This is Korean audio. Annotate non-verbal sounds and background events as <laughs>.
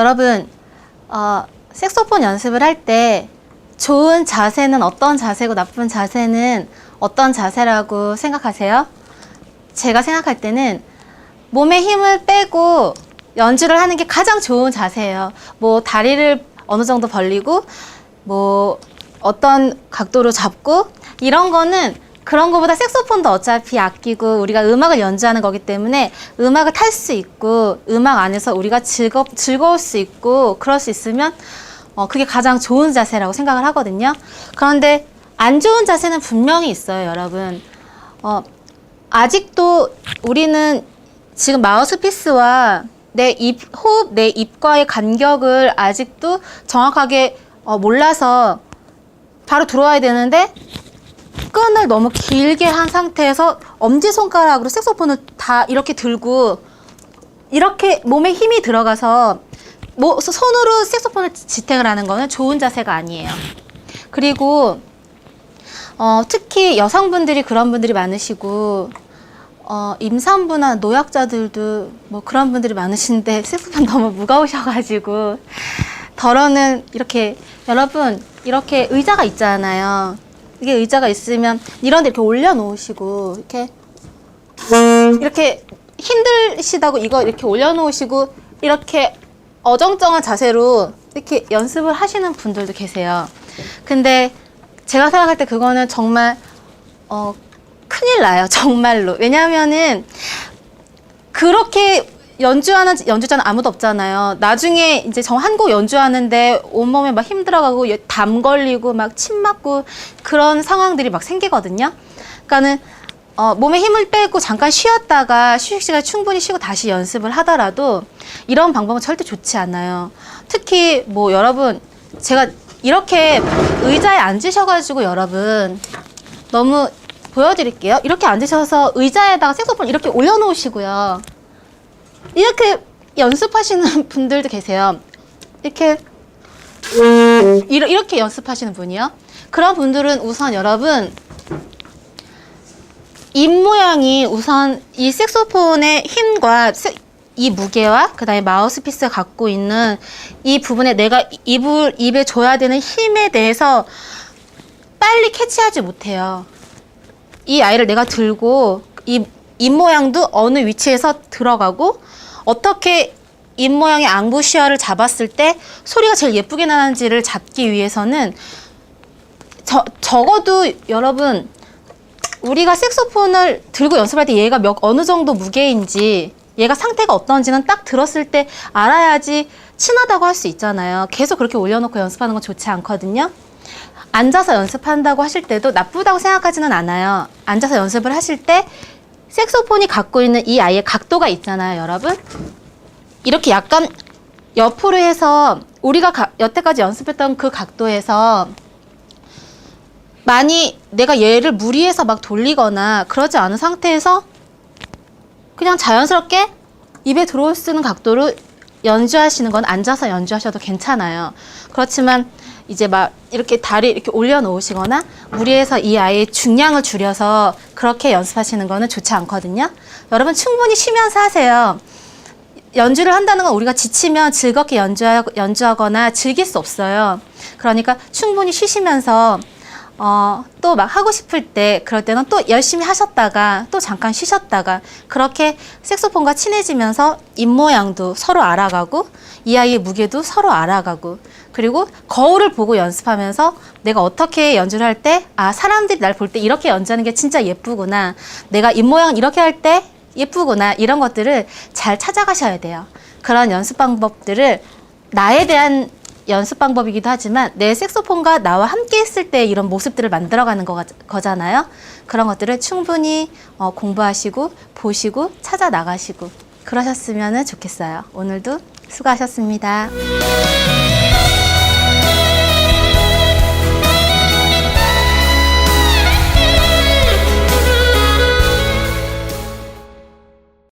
여러분, 어, 색소폰 연습을 할 때 좋은 자세는 어떤 자세고 나쁜 자세는 어떤 자세라고 생각하세요? 제가 생각할 때는 몸에 힘을 빼고 연주를 하는 게 가장 좋은 자세예요. 뭐 다리를 어느 정도 벌리고 뭐 어떤 각도로 잡고 이런 거는 그런 거보다 색소폰도 어차피 아끼고 우리가 음악을 연주하는 거기 때문에 음악을 탈 수 있고 음악 안에서 우리가 즐거, 즐거울 수 있고 그럴 수 있으면 어, 그게 가장 좋은 자세라고 생각을 하거든요. 그런데 안 좋은 자세는 분명히 있어요, 여러분. 어, 아직도 우리는 지금 마우스피스와 내 입, 호흡, 내 입과의 간격을 아직도 정확하게 어, 몰라서 바로 들어와야 되는데 끈을 너무 길게 한 상태에서 엄지손가락으로 색소폰을 다 이렇게 들고 이렇게 몸에 힘이 들어가서 뭐 손으로 색소폰을 지탱을 하는 거는 좋은 자세가 아니에요. 그리고 어, 특히 여성분들이 그런 분들이 많으시고 어, 임산부나 노약자들도 뭐 그런 분들이 많으신데 <laughs> 색소폰 너무 무거우셔가지고 <laughs> 덜어는 이렇게 여러분 이렇게 의자가 있잖아요. 이게 의자가 있으면 이런 데 이렇게 올려놓으시고 이렇게 이렇게 힘드시다고 이거 이렇게 올려놓으시고 이렇게 어정쩡한 자세로 이렇게 연습을 하시는 분들도 계세요. 근데 제가 생각할 때 그거는 정말 어 큰일 나요. <laughs> 정말로. 왜냐하면은 그렇게 연주하는 연주자는 아무도 없잖아요. 나중에 이제 저 한 곡 연주하는데 온몸에 막 힘들어가고 담 걸리고 막 침 맞고 그런 상황들이 막 생기거든요. 그러니까는 어, 몸에 힘을 빼고 잠깐 쉬었다가 휴식 시간 충분히 쉬고 다시 연습을 하더라도 이런 방법은 절대 좋지 않아요. 특히 뭐 여러분 제가 이렇게 의자에 앉으셔가지고 여러분 너무 보여드릴게요. 이렇게 앉으셔서 의자에다가 색소폰 이렇게 올려놓으시고요. 이렇게 연습하시는 <laughs> 분들도 계세요. 이렇게 이렇게 연습하시는 분이요. 그런 분들은 우선 여러분 입 모양이 우선 이 색소폰의 힘과 세- 이 무게와 그다음에 마우스피스가 갖고 있는 이 부분에 내가 입을 입에 줘야 되는 힘에 대해서 빨리 캐치하지 못해요. 이 아이를 내가 들고 이 입 모양도 어느 위치에서 들어가고 어떻게 입 모양의 앙부시아를 잡았을 때 소리가 제일 예쁘게 나는지를 잡기 위해서는 저, 적어도 여러분 우리가 색소폰을 들고 연습할 때 얘가 몇 어느 정도 무게인지 얘가 상태가 어떤지는 딱 들었을 때 알아야지 친하다고 할 수 있잖아요. 계속 그렇게 올려놓고 연습하는 건 좋지 않거든요. 앉아서 연습한다고 하실 때도 나쁘다고 생각하지는 않아요. 앉아서 연습을 하실 때 색소폰이 갖고 있는 이 아이의 각도가 있잖아요, 여러분. 이렇게 약간 옆으로 해서 우리가 가- 여태까지 연습했던 그 각도에서 많이 내가 얘를 무리해서 막 돌리거나 그러지 않은 상태에서 그냥 자연스럽게 입에 들어올 수 있는 각도로 연주하시는 건 앉아서 연주하셔도 괜찮아요. 그렇지만 이제 막 이렇게 다리 이렇게 올려놓으시거나 무리해서 이 아이의 중량을 줄여서 그렇게 연습하시는 거는 좋지 않거든요. 여러분 충분히 쉬면서 하세요. 연주를 한다는 건 우리가 지치면 즐겁게 연주하, 연주하거나 즐길 수 없어요. 그러니까 충분히 쉬시면서 어, 또 막 하고 싶을 때 그럴 때는 또 열심히 하셨다가 또 잠깐 쉬셨다가 그렇게 색소폰과 친해지면서 입 모양도 서로 알아가고 이 아이의 무게도 서로 알아가고 그리고 거울을 보고 연습하면서 내가 어떻게 연주를 할 때 아 사람들이 날 볼 때 이렇게 연주하는 게 진짜 예쁘구나 내가 입 모양 이렇게 할 때 예쁘구나 이런 것들을 잘 찾아가셔야 돼요. 그런 연습 방법들을 나에 대한 연습 방법이기도 하지만 내 색소폰과 나와 함께 했을 때 이런 모습들을 만들어가는 거, 거잖아요. 그런 것들을 충분히 어, 공부하시고 보시고 찾아 나가시고 그러셨으면 좋겠어요. 오늘도 수고하셨습니다.